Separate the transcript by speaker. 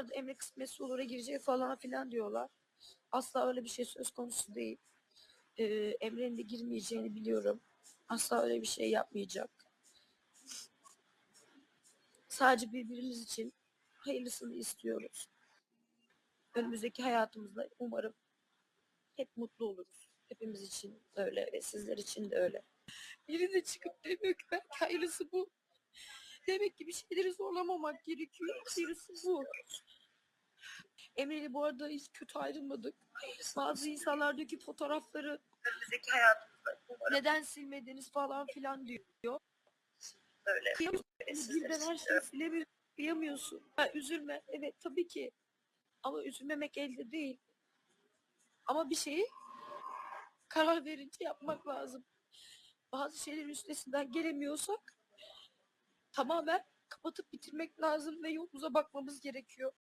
Speaker 1: arada Emre kısmetse olur'a girecek falan filan diyorlar. Asla öyle bir şey söz konusu değil. Ee, Emre'nin de girmeyeceğini biliyorum. Asla öyle bir şey yapmayacak. Sadece birbirimiz için hayırlısını istiyoruz. Önümüzdeki hayatımızda umarım hep mutlu oluruz. Hepimiz için öyle ve sizler için de öyle. Biri de çıkıp demiyor ki belki hayırlısı bu. Demek ki bir şeyleri zorlamamak gerekiyor. Hayırlısı bu. Emre'yle bu arada hiç kötü ayrılmadık. Bazı insanlardaki fotoğrafları
Speaker 2: önümüzdeki hayatımızda umarım
Speaker 1: neden silmediniz falan filan diyor.
Speaker 2: böyle.
Speaker 1: Kıyamıyorsun.
Speaker 2: sizler
Speaker 1: Birden her şeyi silemiyorsun. Kıyamıyorsun. Ha, üzülme. Evet tabii ki. Ama üzülmemek elde değil. Ama bir şeyi karar verince yapmak lazım. Bazı şeylerin üstesinden gelemiyorsak tamamen kapatıp bitirmek lazım ve yolumuza bakmamız gerekiyor.